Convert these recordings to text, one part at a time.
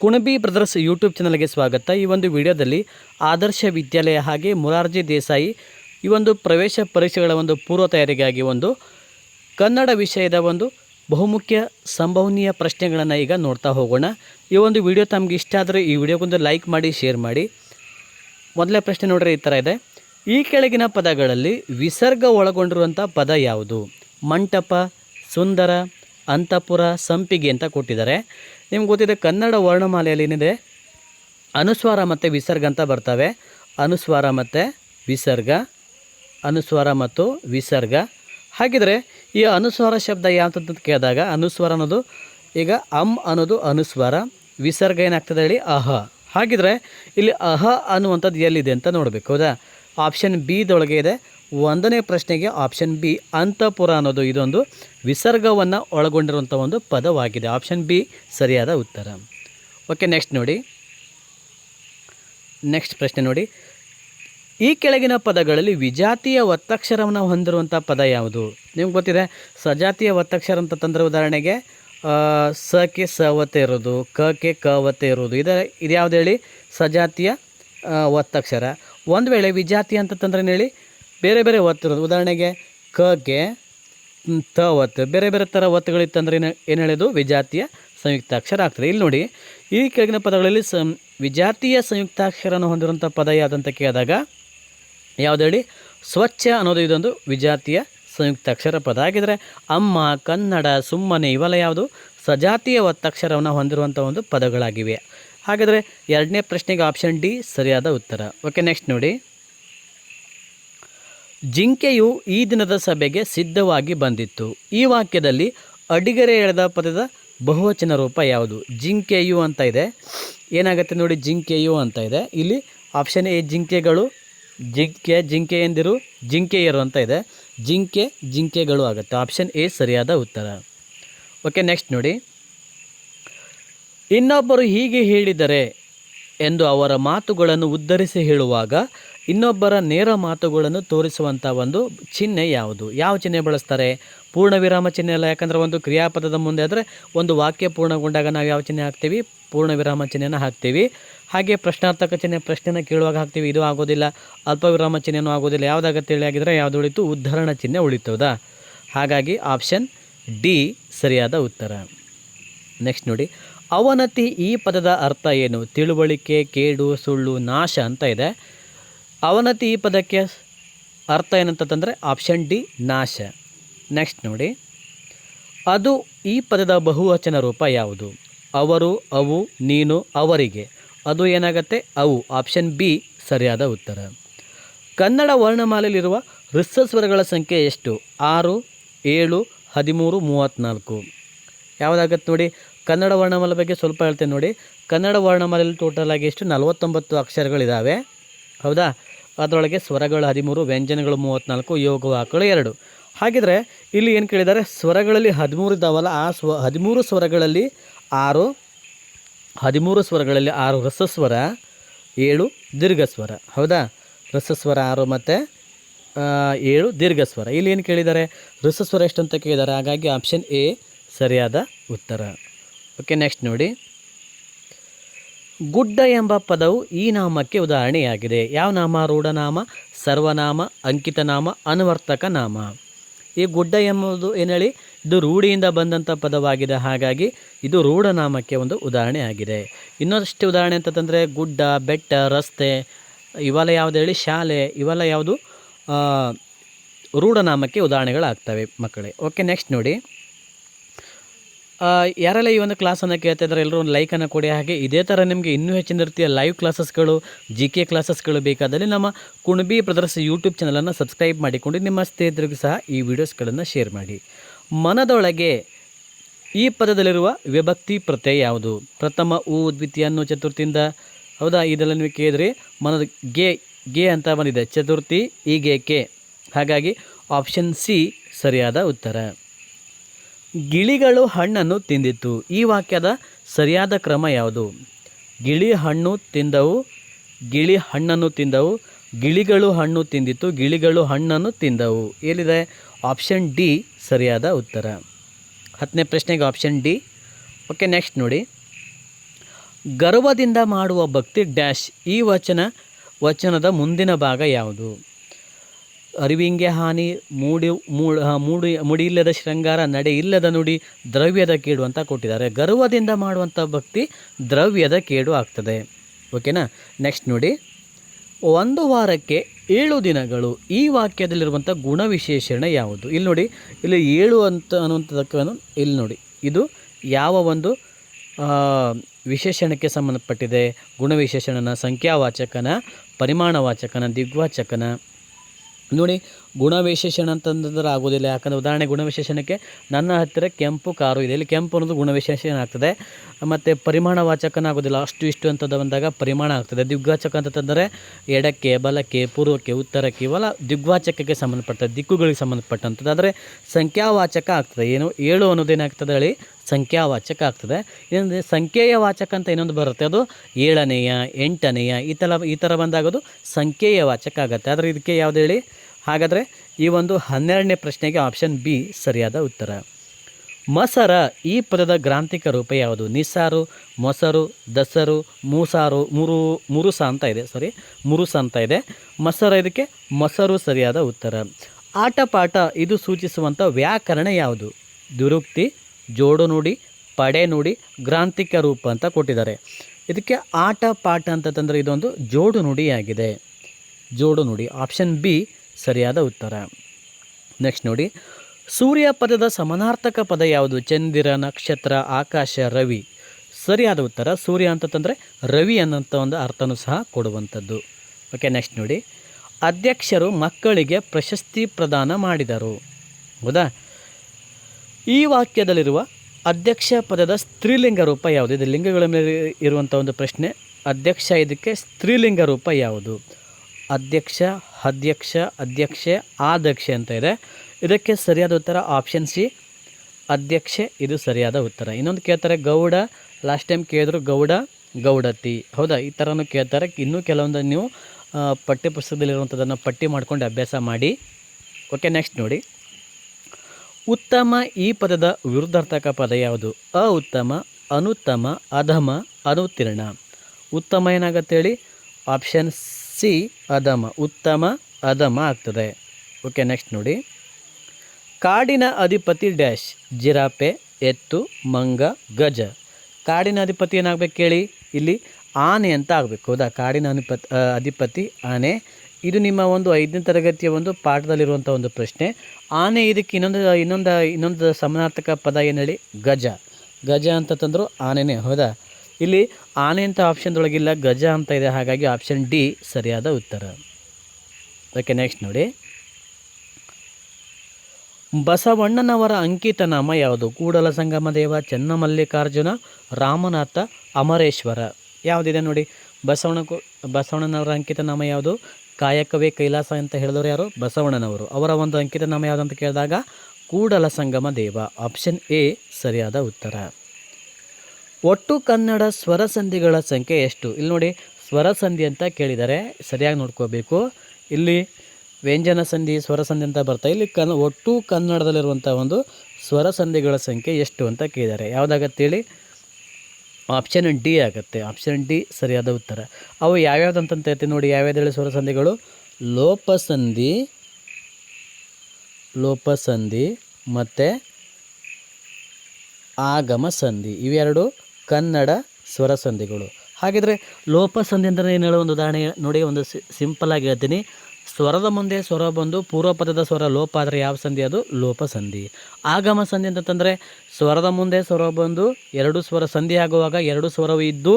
Kunbi brothers YouTube ಚಾನಲ್ಗೆ ಸ್ವಾಗತ. ಈ ಒಂದು ವಿಡಿಯೋದಲ್ಲಿ ಆದರ್ಶ ವಿದ್ಯಾಲಯ ಹಾಗೆ ಮುರಾರ್ಜಿ ದೇಸಾಯಿ ಈ ಒಂದು ಪ್ರವೇಶ ಪರೀಕ್ಷೆಗಳ ಒಂದು ಪೂರ್ವ ತಯಾರಿಗಾಗಿ ಒಂದು ಕನ್ನಡ ವಿಷಯದ ಒಂದು ಬಹುಮುಖ್ಯ ಸಂಭವನೀಯ ಪ್ರಶ್ನೆಗಳನ್ನು ಈಗ ನೋಡ್ತಾ ಹೋಗೋಣ. ಈ ಒಂದು ವಿಡಿಯೋ ತಮಗೆ ಇಷ್ಟ ಆದರೆ ಈ ವಿಡಿಯೋಗೊಂದು ಲೈಕ್ ಮಾಡಿ, ಶೇರ್ ಮಾಡಿ. ಮೊದಲೇ ಪ್ರಶ್ನೆ ನೋಡ್ರಿ, ಈ ಥರ ಇದೆ. ಈ ಕೆಳಗಿನ ಪದಗಳಲ್ಲಿ ವಿಸರ್ಗ ಒಳಗೊಂಡಿರುವಂಥ ಪದ ಯಾವುದು? ಮಂಟಪ, ಸುಂದರ, ಅಂತಪುರ, ಸಂಪಿಗೆ ಅಂತ ಕೊಟ್ಟಿದ್ದಾರೆ. ನಿಮ್ಗೆ ಗೊತ್ತಿದೆ ಕನ್ನಡ ವರ್ಣಮಾಲೆಯಲ್ಲಿ ಏನಿದೆ? ಅನುಸ್ವಾರ ಮತ್ತು ವಿಸರ್ಗ ಅಂತ ಬರ್ತವೆ. ಅನುಸ್ವಾರ ಮತ್ತು ವಿಸರ್ಗ, ಅನುಸ್ವಾರ ಮತ್ತು ವಿಸರ್ಗ. ಹಾಗಿದ್ರೆ ಈ ಅನುಸ್ವಾರ ಶಬ್ದ ಯಾವಂತಂತ ಕೇಳಿದಾಗ ಅನುಸ್ವಾರ ಅನ್ನೋದು ಈಗ ಅಂ ಅನ್ನೋದು ಅನುಸ್ವಾರ, ವಿಸರ್ಗ ಏನಾಗ್ತದೆ ಹೇಳಿ? ಅಹ. ಹಾಗಿದ್ರೆ ಇಲ್ಲಿ ಅಹ ಅನ್ನುವಂಥದ್ದು ಎಲ್ಲಿದೆ ಅಂತ ನೋಡಬೇಕು. ಹೌದಾ? ಆಪ್ಷನ್ ಬಿದೊಳಗೆ ಇದೆ. ಒಂದನೇ ಪ್ರಶ್ನೆಗೆ ಆಪ್ಷನ್ ಬಿ ಅಂತಪುರ ಅನ್ನೋದು ಇದೊಂದು ವಿಸರ್ಗವನ್ನು ಒಳಗೊಂಡಿರುವಂಥ ಒಂದು ಪದವಾಗಿದೆ. ಆಪ್ಷನ್ ಬಿ ಸರಿಯಾದ ಉತ್ತರ. ಓಕೆ ನೆಕ್ಸ್ಟ್ ನೋಡಿ. ನೆಕ್ಸ್ಟ್ ಪ್ರಶ್ನೆ ನೋಡಿ. ಈ ಕೆಳಗಿನ ಪದಗಳಲ್ಲಿ ವಿಜಾತಿಯ ಒತ್ತಕ್ಷರವನ್ನು ಹೊಂದಿರುವಂಥ ಪದ ಯಾವುದು? ನಿಮ್ಗೆ ಗೊತ್ತಿದೆ, ಸಜಾತಿಯ ಒತ್ತಕ್ಷರ ಅಂತ ತಂದರೆ ಉದಾಹರಣೆಗೆ ಸ ಕೆ ಸ ಒತ್ತೆ ಇರೋದು, ಕ ಕೆ ಕ ಒತ್ತೆ ಇರೋದು ಇದು ಇದು ಯಾವುದು ಹೇಳಿ? ಸಜಾತಿಯ ಒತ್ತಕ್ಷರ ಒಂದು ವೇಳೆ ವಿಜಾತಿ ಅಂತ ತಂದ್ರೆ ಹೇಳಿ? ಬೇರೆ ಬೇರೆ ಒತ್ತಿರೋದು ಉದಾಹರಣೆಗೆ ಕ, ಗೆ ತ ಒತ್ತು. ಬೇರೆ ಬೇರೆ ಥರ ಒತ್ತುಗಳಿತ್ತಂದ್ರೆ ಏನು ಏನು ಹೇಳೋದು? ವಿಜಾತಿಯ ಸಂಯುಕ್ತಾಕ್ಷರ ಆಗ್ತದೆ. ಇಲ್ಲಿ ನೋಡಿ, ಈ ಕೆಳಗಿನ ಪದಗಳಲ್ಲಿ ಸಂ, ವಿಜಾತಿಯ ಸಂಯುಕ್ತಾಕ್ಷರವನ್ನು ಹೊಂದಿರುವಂಥ ಪದ ಯಾವುದಂತ ಕೇಳಿದಾಗ ಯಾವ್ದು ಹೇಳಿ ಸ್ವಚ್ಛ ಅನ್ನೋದು ಇದೊಂದು ವಿಜಾತಿಯ ಸಂಯುಕ್ತಾಕ್ಷರ ಪದ ಆಗಿದ್ದರೆ ಅಮ್ಮ, ಕನ್ನಡ, ಸುಮ್ಮನೆ ಇವೆಲ್ಲ ಯಾವುದು? ಸಜಾತಿಯ ಒತ್ತಕ್ಷರವನ್ನು ಹೊಂದಿರುವಂಥ ಒಂದು ಪದಗಳಾಗಿವೆ. ಹಾಗಾದರೆ ಎರಡನೇ ಪ್ರಶ್ನೆಗೆ ಆಪ್ಷನ್ ಡಿ ಸರಿಯಾದ ಉತ್ತರ. ಓಕೆ ನೆಕ್ಸ್ಟ್ ನೋಡಿ. ಜಿಂಕೆಯು ಈ ದಿನದ ಸಭೆಗೆ ಸಿದ್ಧವಾಗಿ ಬಂದಿತ್ತು. ಈ ವಾಕ್ಯದಲ್ಲಿ ಅಡಿಗರೆ ಎಳೆದ ಪದದ ಬಹುವಚನ ರೂಪ ಯಾವುದು? ಜಿಂಕೆಯು ಅಂತ ಇದೆ. ಏನಾಗುತ್ತೆ ನೋಡಿ, ಜಿಂಕೆಯು ಅಂತ ಇದೆ. ಇಲ್ಲಿ ಆಪ್ಷನ್ ಎ, ಜಿಂಕೆಗಳು. ಜಿಂಕೆ ಜಿಂಕೆ ಎಂದಿರು? ಜಿಂಕೆಯರು ಅಂತ ಇದೆ. ಜಿಂಕೆ, ಜಿಂಕೆಗಳು ಆಗುತ್ತೆ. ಆಪ್ಷನ್ ಎ, ಸರಿಯಾದ ಉತ್ತರ. ಓಕೆ, ನೆಕ್ಸ್ಟ್ ನೋಡಿ. ಇನ್ನೊಬ್ಬರು ಹೀಗೆ ಹೇಳಿದರೆ ಎಂದು ಅವರ ಮಾತುಗಳನ್ನು ಉದ್ಧರಿಸಿ ಹೇಳುವಾಗ ಇನ್ನೊಬ್ಬರ ನೇರ ಮಾತುಗಳನ್ನು ತೋರಿಸುವಂಥ ಒಂದು ಚಿಹ್ನೆ ಯಾವುದು? ಯಾವ ಚಿಹ್ನೆ ಬಳಸ್ತಾರೆ? ಪೂರ್ಣ ವಿರಾಮ ಚಿಹ್ನೆ ಅಲ್ಲ, ಯಾಕಂದರೆ ಒಂದು ಕ್ರಿಯಾಪದದ ಮುಂದೆ ಆದರೆ ಒಂದು ವಾಕ್ಯ ಪೂರ್ಣಗೊಂಡಾಗ ನಾವು ಯಾವ ಚಿಹ್ನೆ ಹಾಕ್ತೀವಿ? ಪೂರ್ಣ ವಿರಾಮ ಚಿಹ್ನೆನ ಹಾಕ್ತೀವಿ. ಹಾಗೆ ಪ್ರಶ್ನಾರ್ಥಕ ಚಿಹ್ನೆ, ಪ್ರಶ್ನೆನ ಕೇಳುವಾಗ ಹಾಕ್ತೀವಿ. ಇದು ಆಗೋದಿಲ್ಲ. ಅಲ್ಪ ವಿರಾಮ ಚಿಹ್ನೆಯೂ ಆಗೋದಿಲ್ಲ. ಯಾವುದಾಗತ್ತೆ ಆಗಿದ್ರೆ ಯಾವುದು ಉಳಿತು? ಉದ್ಧರಣ ಚಿಹ್ನೆ ಉಳಿತದಾ. ಹಾಗಾಗಿ ಆಪ್ಷನ್ ಡಿ ಸರಿಯಾದ ಉತ್ತರ. ನೆಕ್ಸ್ಟ್ ನೋಡಿ. ಅವನತಿ ಈ ಪದದ ಅರ್ಥ ಏನು? ತಿಳುವಳಿಕೆ, ಕೇಡು, ಸುಳ್ಳು, ನಾಶ ಅಂತ ಇದೆ. ಅವನತಿ ಈ ಪದಕ್ಕೆ ಅರ್ಥ ಏನಂತಂದರೆ ಆಪ್ಷನ್ ಡಿ, ನಾಶ. ನೆಕ್ಸ್ಟ್ ನೋಡಿ. ಅದು ಈ ಪದದ ಬಹುವಚನ ರೂಪ ಯಾವುದು? ಅವರು, ಅವು, ನೀನು, ಅವರಿಗೆ. ಅದು ಏನಾಗತ್ತೆ? ಅವು. ಆಪ್ಷನ್ ಬಿ, ಸರಿಯಾದ ಉತ್ತರ. ಕನ್ನಡ ವರ್ಣಮಾಲೆಯಲ್ಲಿರುವ ಸ್ವರಗಳ ಸಂಖ್ಯೆ ಎಷ್ಟು? ಆರು, ಏಳು, ಹದಿಮೂರು, ಮೂವತ್ತ್ನಾಲ್ಕು. ಯಾವುದಾಗತ್ತೆ ನೋಡಿ? ಕನ್ನಡ ವರ್ಣಮಾಲೆ ಬಗ್ಗೆ ಸ್ವಲ್ಪ ಹೇಳ್ತೇನೆ ನೋಡಿ. ಕನ್ನಡ ವರ್ಣಮಾಲೆಯಲ್ಲಿ ಟೋಟಲ್ ಆಗಿ ಎಷ್ಟು? ನಲವತ್ತೊಂಬತ್ತು ಅಕ್ಷರಗಳಿದ್ದಾವೆ ಹೌದಾ? ಅದರೊಳಗೆ ಸ್ವರಗಳು ಹದಿಮೂರು, ವ್ಯಂಜನಗಳು ಮೂವತ್ತ್ನಾಲ್ಕು ಯೋಗವಾಕಗಳು ಎರಡು. ಹಾಗಿದ್ರೆ ಇಲ್ಲಿ ಏನು ಕೇಳಿದ್ದಾರೆ? ಸ್ವರಗಳಲ್ಲಿ ಹದಿಮೂರು ಇದ್ದಾವಲ್ಲ, ಆ ಸ್ವ, ಹದಿಮೂರು ಸ್ವರಗಳಲ್ಲಿ ಆರು, ಹದಿಮೂರು ಸ್ವರಗಳಲ್ಲಿ ಆರು ರಸಸ್ವರ, ಏಳು ದೀರ್ಘಸ್ವರ. ಹೌದಾ? ರಸಸ್ವರ ಆರು ಮತ್ತು ಏಳು ದೀರ್ಘಸ್ವರ. ಇಲ್ಲಿ ಏನು ಕೇಳಿದ್ದಾರೆ? ರಸಸ್ವರ ಎಷ್ಟು ಅಂತ ಕೇಳಿದ್ದಾರೆ? ಹಾಗಾಗಿ ಆಪ್ಷನ್ ಎ ಸರಿಯಾದ ಉತ್ತರ. ಓಕೆ ನೆಕ್ಸ್ಟ್ ನೋಡಿ. ಗುಡ್ಡ ಎಂಬ ಪದವು ಈ ನಾಮಕ್ಕೆ ಉದಾಹರಣೆಯಾಗಿದೆ. ಯಾವ ನಾಮ? ರೂಢನಾಮ, ಸರ್ವನಾಮ, ಅಂಕಿತನಾಮ, ಅನುವರ್ತಕ ನಾಮ. ಈ ಗುಡ್ಡ ಎಂಬುದು ಏನು ಹೇಳಿ ಇದು ರೂಢಿಯಿಂದ ಬಂದಂಥ ಪದವಾಗಿದೆ. ಹಾಗಾಗಿ ಇದು ರೂಢನಾಮಕ್ಕೆ ಒಂದು ಉದಾಹರಣೆ ಆಗಿದೆ ಇನ್ನೊಂದಷ್ಟು ಉದಾಹರಣೆ ಅಂತಂದರೆ ಗುಡ್ಡ, ಬೆಟ್ಟ, ರಸ್ತೆ, ಇವೆಲ್ಲ ಯಾವುದು ಹೇಳಿ? ಶಾಲೆ, ಇವೆಲ್ಲ ಯಾವುದು? ರೂಢನಾಮಕ್ಕೆ ಉದಾಹರಣೆಗಳಾಗ್ತವೆ ಮಕ್ಕಳೇ. ಓಕೆ, ನೆಕ್ಸ್ಟ್ ನೋಡಿ. ಯಾರೆಲ್ಲ ಈ ಒಂದು ಕ್ಲಾಸನ್ನು ಕೇಳ್ತಾ ಇದ್ದಾರೆ ಎಲ್ಲರೂ ಒಂದು ಲೈಕನ್ನು ಕೊಡಿ. ಹಾಗೆ ಇದೇ ಥರ ನಿಮಗೆ ಇನ್ನೂ ಹೆಚ್ಚಿನ ರೀತಿಯ ಲೈವ್ ಕ್ಲಾಸಸ್ಗಳು ಜಿ ಕೆ ಕ್ಲಾಸಸ್ಗಳು ಬೇಕಾದಲ್ಲಿ ನಮ್ಮ ಕುಣಬಿ ಬ್ರದರ್ಸ್ ಯೂಟ್ಯೂಬ್ ಚಾನಲನ್ನು ಸಬ್ಸ್ಕ್ರೈಬ್ ಮಾಡಿಕೊಂಡು ನಿಮ್ಮ ಸ್ನೇಹಿತರಿಗೂ ಸಹ ಈ ವಿಡಿಯೋಸ್ಗಳನ್ನು ಶೇರ್ ಮಾಡಿ. ಮನದೊಳಗೆ ಈ ಪದದಲ್ಲಿರುವ ವಿಭಕ್ತಿ ಪ್ರತ್ಯಯ ಯಾವುದು? ಪ್ರಥಮ ಊ, ದ್ವಿತೀಯ ಅನ್ನೋ ಚತುರ್ಥಿಯಿಂದ, ಹೌದಾ? ಇದೆಲ್ಲ ನೀವು ಕೇಳಿದ್ರಿ. ಮನದ ಗೆ ಗೆ ಅಂತ ಬಂದಿದೆ. ಚತುರ್ಥಿ ಈಗೆ ಕೆ. ಹಾಗಾಗಿ ಆಪ್ಷನ್ ಸಿ ಸರಿಯಾದ ಉತ್ತರ. ಗಿಳಿಗಳು ಹಣ್ಣನ್ನು ತಿಂದಿತ್ತು. ಈ ವಾಕ್ಯದ ಸರಿಯಾದ ಕ್ರಮ ಯಾವುದು? ಗಿಳಿ ಹಣ್ಣು ತಿಂದವು, ಗಿಳಿ ಹಣ್ಣನ್ನು ತಿಂದವು, ಗಿಳಿಗಳು ಹಣ್ಣು ತಿಂದಿತ್ತು, ಗಿಳಿಗಳು ಹಣ್ಣನ್ನು ತಿಂದವು. ಏನಿದೆ ಆಪ್ಷನ್ ಡಿ ಸರಿಯಾದ ಉತ್ತರ. ಹತ್ತನೇ ಪ್ರಶ್ನೆಗೆ ಆಪ್ಷನ್ ಡಿ. ಓಕೆ, ನೆಕ್ಸ್ಟ್ ನೋಡಿ. ಗರ್ವದಿಂದ ಮಾಡುವ ಭಕ್ತಿ ಡ್ಯಾಶ್ ಈ ವಚನ, ವಚನದ ಮುಂದಿನ ಭಾಗ ಯಾವುದು? ಅರಿವಿಂಗೆ ಹಾನಿ, ಮೂಡಿ, ಮೂಡ ಮುಡಿಯಿಲ್ಲದ ಶೃಂಗಾರ ನಡೆ ಇಲ್ಲದ ನುಡಿ, ದ್ರವ್ಯದ ಕೇಡು ಅಂತ ಕೊಟ್ಟಿದ್ದಾರೆ. ಗರ್ವದಿಂದ ಮಾಡುವಂಥ ಭಕ್ತಿ ದ್ರವ್ಯದ ಕೇಡು ಆಗ್ತದೆ. ಓಕೆನಾ ನೆಕ್ಸ್ಟ್ ನೋಡಿ. ಒಂದು ವಾರಕ್ಕೆ ಏಳು ದಿನಗಳು ಈ ವಾಕ್ಯದಲ್ಲಿರುವಂಥ ಗುಣವಿಶೇಷಣ ಯಾವುದು? ಇಲ್ಲಿ ನೋಡಿ, ಇಲ್ಲಿ ಏಳು ಅಂತ ಅನ್ನುವಂಥದ್ದಕ್ಕೆ ಇಲ್ಲಿ ನೋಡಿ. ಇದು ಯಾವ ಒಂದು ವಿಶೇಷಣಕ್ಕೆ ಸಂಬಂಧಪಟ್ಟಿದೆ? ಗುಣವಿಶೇಷಣನ ಸಂಖ್ಯಾವಾಚಕನ, ಪರಿಮಾಣವಾಚಕನ, ದಿಗ್ವಾಚಕನ. ನೋಡಿ ಗುಣವಿಶೇಷಣ ಅಂತಂದ್ರೆ ಆಗೋದಿಲ್ಲ ಯಾಕಂದರೆ ಉದಾಹರಣೆ ಗುಣವಿಶೇಷಣಕ್ಕೆ ನನ್ನ ಹತ್ತಿರ ಕೆಂಪು ಕಾರು ಇದೆ. ಇಲ್ಲಿ ಕೆಂಪು ಅನ್ನೋದು ಗುಣವಿಶೇಷಣ ಆಗ್ತದೆ. ಮತ್ತು ಪರಿಮಾಣ ವಾಚಕನ ಆಗೋದಿಲ್ಲ ಅಷ್ಟು ಇಷ್ಟು ಅಂತ ಬಂದಾಗ ಪರಿಮಾಣ ಆಗ್ತದೆ. ದಿಗ್ವಾಚಕ ಅಂತಂದರೆ ಎಡಕ್ಕೆ, ಬಲಕ್ಕೆ, ಪೂರ್ವಕ್ಕೆ, ಉತ್ತರಕ್ಕೆ ಇವೆಲ್ಲ ದಿಗ್ವಾಚಕಕ್ಕೆ ಸಂಬಂಧಪಟ್ಟ ದಿಕ್ಕುಗಳಿಗೆ ಸಂಬಂಧಪಟ್ಟಂಥದ್ದು. ಆದರೆ ಸಂಖ್ಯಾವಾಚಕ ಆಗ್ತದೆ. ಏನು? ಏಳು ಅನ್ನೋದೇನಾಗ್ತದೆ ಹೇಳಿ? ಸಂಖ್ಯಾವಾಚಕ ಆಗ್ತದೆ. ಇನ್ನೊಂದು ಸಂಖ್ಯೆಯ ವಾಚಕ ಅಂತ ಇನ್ನೊಂದು ಬರುತ್ತೆ. ಅದು ಏಳನೆಯ, ಎಂಟನೆಯ, ಈ ಥರ ಈ ಥರ ಬಂದಾಗೋದು ಸಂಖ್ಯೆಯ ವಾಚಕ ಆಗುತ್ತೆ. ಆದರೆ ಇದಕ್ಕೆ ಯಾವುದು ಹೇಳಿ? ಹಾಗಾದರೆ ಈ ಒಂದು ಹನ್ನೆರಡನೇ ಪ್ರಶ್ನೆಗೆ ಆಪ್ಷನ್ ಬಿ ಸರಿಯಾದ ಉತ್ತರ. ಮಸರ ಈ ಪದದ ಗ್ರಾಂಥಿಕ ರೂಪ ಯಾವುದು? ನಿಸಾರು ಮೊಸರು ದಸರು ಮೂಸಾರು, ಮುರು, ಮುರುಸ ಅಂತ ಇದೆ ಸಾರಿ ಮುರುಸ ಅಂತ ಇದೆ. ಮಸರ ಇದಕ್ಕೆ ಮೊಸರು ಸರಿಯಾದ ಉತ್ತರ. ಆಟಪಾಠ ಇದು ಸೂಚಿಸುವಂಥ ವ್ಯಾಕರಣ ಯಾವುದು? ದುರುಕ್ತಿ, ಜೋಡು ನುಡಿ, ಪಡೆ ನುಡಿ, ಗ್ರಾಂಥಿಕ ರೂಪ ಅಂತ ಕೊಟ್ಟಿದ್ದಾರೆ. ಇದಕ್ಕೆ ಆಟ ಪಾಠ ಅಂತಂದರೆ ಇದೊಂದು ಜೋಡು ನುಡಿಯಾಗಿದೆ. ಜೋಡು ನುಡಿ ಆಪ್ಷನ್ ಬಿ ಸರಿಯಾದ ಉತ್ತರ. ನೆಕ್ಸ್ಟ್ ನೋಡಿ. ಸೂರ್ಯ ಪದದ ಸಮಾನಾರ್ಥಕ ಪದ ಯಾವುದು? ಚಂದಿರ ನಕ್ಷತ್ರ, ಆಕಾಶ, ರವಿ. ಸರಿಯಾದ ಉತ್ತರ, ಸೂರ್ಯ ಅಂತಂದರೆ ರವಿ ಅನ್ನೋಂಥ ಒಂದು ಅರ್ಥನೂ ಸಹ ಕೊಡುವಂಥದ್ದು. ಓಕೆ ನೆಕ್ಸ್ಟ್ ನೋಡಿ. ಅಧ್ಯಕ್ಷರು ಮಕ್ಕಳಿಗೆ ಪ್ರಶಸ್ತಿ ಪ್ರದಾನ ಮಾಡಿದರು. ಹೌದಾ? ಈ ವಾಕ್ಯದಲ್ಲಿರುವ ಅಧ್ಯಕ್ಷ ಪದದ ಸ್ತ್ರೀಲಿಂಗ ರೂಪ ಯಾವುದು? ಇದು ಲಿಂಗಗಳ ಮೇಲೆ ಇರುವಂಥ ಒಂದು ಪ್ರಶ್ನೆ. ಅಧ್ಯಕ್ಷ ಇದಕ್ಕೆ ಸ್ತ್ರೀಲಿಂಗ ರೂಪ ಯಾವುದು? ಅಧ್ಯಕ್ಷ ಅಧ್ಯಕ್ಷ, ಅಧ್ಯಕ್ಷೆ ಆಧ್ಯಕ್ಷೆ ಅಂತ ಇದೆ. ಇದಕ್ಕೆ ಸರಿಯಾದ ಉತ್ತರ ಆಪ್ಷನ್ ಸಿ ಅಧ್ಯಕ್ಷೆ, ಇದು ಸರಿಯಾದ ಉತ್ತರ. ಇನ್ನೊಂದು ಕೇಳ್ತಾರೆ, ಗೌಡ. ಲಾಸ್ಟ್ ಟೈಮ್ ಕೇಳಿದ್ರು ಗೌಡ, ಗೌಡತಿ. ಹೌದಾ? ಈ ಥರನೂ ಕೇಳ್ತಾರೆ. ಇನ್ನೂ ಕೆಲವೊಂದು ನೀವು ಪಠ್ಯಪುಸ್ತಕದಲ್ಲಿರುವಂಥದ್ದನ್ನು ಪಟ್ಟಿ ಮಾಡ್ಕೊಂಡು ಅಭ್ಯಾಸ ಮಾಡಿ. ಓಕೆ ನೆಕ್ಸ್ಟ್ ನೋಡಿ. ಉತ್ತಮ ಈ ಪದದ ವಿರುದ್ಧಾರ್ಥಕ ಪದ ಯಾವುದು? ಅ, ಉತ್ತಮ, ಅನುತ್ತಮ, ಅಧಮ, ಅನುತ್ತೀರ್ಣ. ಉತ್ತಮ ಏನಾಗುತ್ತೆ ಹೇಳಿ? ಆಪ್ಷನ್ ಸಿ ಅಧಮ ಉತ್ತಮ ಅಧಮ ಆಗ್ತದೆ. ಓಕೆ, ನೆಕ್ಸ್ಟ್ ನೋಡಿ. ಕಾಡಿನ ಅಧಿಪತಿ ಡ್ಯಾಶ್ ಜಿರಾಪೆ ಎತ್ತು, ಮಂಗ, ಗಜ. ಕಾಡಿನ ಅಧಿಪತಿ ಏನಾಗಬೇಕು ಕೇಳಿ? ಇಲ್ಲಿ ಆನೆ ಅಂತ ಆಗಬೇಕು. ಹೌದಾ? ಕಾಡಿನ ಅಧಿಪತಿ ಅಧಿಪತಿ, ಆನೆ. ಇದು ನಿಮ್ಮ ಒಂದು ಐದನೇ ತರಗತಿಯ ಒಂದು ಪಾಠದಲ್ಲಿರುವಂಥ ಒಂದು ಪ್ರಶ್ನೆ. ಆನೆ ಇದಕ್ಕೆ ಇನ್ನೊಂದು ಇನ್ನೊಂದು ಇನ್ನೊಂದು ಸಮಾನಾರ್ಥಕ ಪದ ಏನು ಹೇಳಿ? ಗಜ. ಗಜ ಅಂತಂದ್ರು ಆನೆನೇ. ಹೌದಾ? ಇಲ್ಲಿ ಆನೆ ಅಂತ ಆಪ್ಷನ್ದೊಳಗಿಲ್ಲ ಗಜ ಅಂತ ಇದೆ, ಹಾಗಾಗಿ ಆಪ್ಷನ್ ಡಿ ಸರಿಯಾದ ಉತ್ತರ. ಓಕೆ ನೆಕ್ಸ್ಟ್ ನೋಡಿ. ಬಸವಣ್ಣನವರ ಅಂಕಿತ ನಾಮ ಯಾವುದು? ಕೂಡಲ ಸಂಗಮ ದೇವ, ಚೆನ್ನಮಲ್ಲಿಕಾರ್ಜುನ, ರಾಮನಾಥ, ಅಮರೇಶ್ವರ. ಯಾವುದಿದೆ ನೋಡಿ? ಬಸವಣ್ಣ ಬಸವಣ್ಣನವರ ಅಂಕಿತ ನಾಮ ಯಾವುದು? ಕಾಯಕವೇ ಕೈಲಾಸ ಅಂತ ಹೇಳಿದವರು ಯಾರು? ಬಸವಣ್ಣನವರು. ಅವರ ಒಂದು ಅಂಕಿತ ನಾಮ ಯಾವುದು ಅಂತ ಕೇಳಿದಾಗ, ಕೂಡಲ ಸಂಗಮ ದೇವ. ಆಪ್ಷನ್ ಎ ಸರಿಯಾದ ಉತ್ತರ. ಒಟ್ಟು ಕನ್ನಡ ಸ್ವರ ಸಂಧಿಗಳ ಸಂಖ್ಯೆ ಎಷ್ಟು? ಇಲ್ಲಿ ನೋಡಿ, ಸ್ವರ ಸಂಧಿ ಅಂತ ಕೇಳಿದ್ದಾರೆ ಸರಿಯಾಗಿ ನೋಡ್ಕೋಬೇಕು. ಇಲ್ಲಿ ವ್ಯಂಜನ ಸಂಧಿ, ಸ್ವರ ಸಂಧಿ ಅಂತ ಬರ್ತಾ, ಇಲ್ಲಿ ಕನ್, ಒಟ್ಟು ಕನ್ನಡದಲ್ಲಿರುವಂಥ ಒಂದು ಸ್ವರ ಸಂಧಿಗಳ ಸಂಖ್ಯೆ ಎಷ್ಟು ಅಂತ ಕೇಳಿದ್ದಾರೆ ಯಾವುದಾಗತ್ತೇಳಿ ಆಪ್ಷನ್ ಡಿ ಆಗುತ್ತೆ. ಆಪ್ಷನ್ ಡಿ ಸರಿಯಾದ ಉತ್ತರ. ಅವು ಯಾವ್ಯಾವ್ದು ಅಂತಂತ ಹೇಳ್ತೀನಿ ನೋಡಿ ಯಾವ್ಯಾವ್ದು ಹೇಳಿ ಸ್ವರ ಸಂಧಿಗಳು? ಲೋಪಸಂಧಿ ಲೋಪಸಂಧಿ ಮತ್ತು ಆಗಮ ಸಂಧಿ. ಇವೆರಡು ಕನ್ನಡ ಸ್ವರ ಸಂಧಿಗಳು. ಹಾಗಿದ್ರೆ ಲೋಪ ಸಂಧಿ ಅಂದರೆ ಏನು ಹೇಳೋ, ಒಂದು ಉದಾಹರಣೆ ನೋಡಿ, ಒಂದು ಸಿಂಪಲ್ ಆಗಿ ಹೇಳ್ತೀನಿ. ಸ್ವರದ ಮುಂದೆ ಸ್ವರ ಬಂದು ಪೂರ್ವ ಪದದ ಸ್ವರ ಲೋಪ ಆದರೆ ಯಾವ ಸಂಧಿ ಅದು? ಲೋಪ ಸಂಧಿ. ಆಗಮ ಸಂಧಿ ಅಂತಂದರೆ ಸ್ವರದ ಮುಂದೆ ಸ್ವರ ಬಂದು ಎರಡು ಸ್ವರ ಸಂಧಿ ಆಗುವಾಗ ಎರಡು ಸ್ವರವು ಇದ್ದು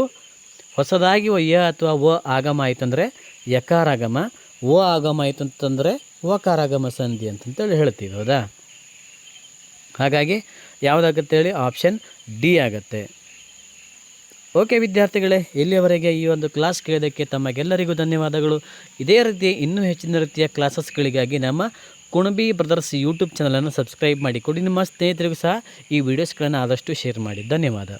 ಹೊಸದಾಗಿ ಯ ಅಥವಾ ವ ಆಗಮ ಆಯ್ತಂದರೆ ಯಕಾರಾಗಮ ಓ ಆಗಮ ಆಯಿತು ಅಂತಂದರೆ ಓಕಾರಾಗಮ ಸಂಧಿ ಅಂತಂತೇಳಿ ಹೇಳ್ತೀವಿ, ಹೌದಾ? ಹಾಗಾಗಿ ಯಾವುದಾಗುತ್ತೆ ಹೇಳಿ ಆಪ್ಷನ್ ಡಿ ಆಗುತ್ತೆ. ಓಕೆ ವಿದ್ಯಾರ್ಥಿಗಳೇ, ಇಲ್ಲಿಯವರೆಗೆ ಈ ಒಂದು ಕ್ಲಾಸ್ ಕೇಳೋದಕ್ಕೆ ತಮಗೆಲ್ಲರಿಗೂ ಧನ್ಯವಾದಗಳು. ಇದೇ ರೀತಿ ಇನ್ನೂ ಹೆಚ್ಚಿನ ರೀತಿಯ ಕ್ಲಾಸಸ್ಗಳಿಗಾಗಿ ನಮ್ಮ ಕುಣಬಿ ಬ್ರದರ್ಸ್ ಯೂಟ್ಯೂಬ್ ಚಾನಲನ್ನು ಸಬ್ಸ್ಕ್ರೈಬ್ ಮಾಡಿಕೊಡಿ. ನಿಮ್ಮ ಸ್ನೇಹಿತರಿಗೂ ಸಹ ಈ ವಿಡಿಯೋಸ್ಗಳನ್ನು ಆದಷ್ಟು ಶೇರ್ ಮಾಡಿ. ಧನ್ಯವಾದ.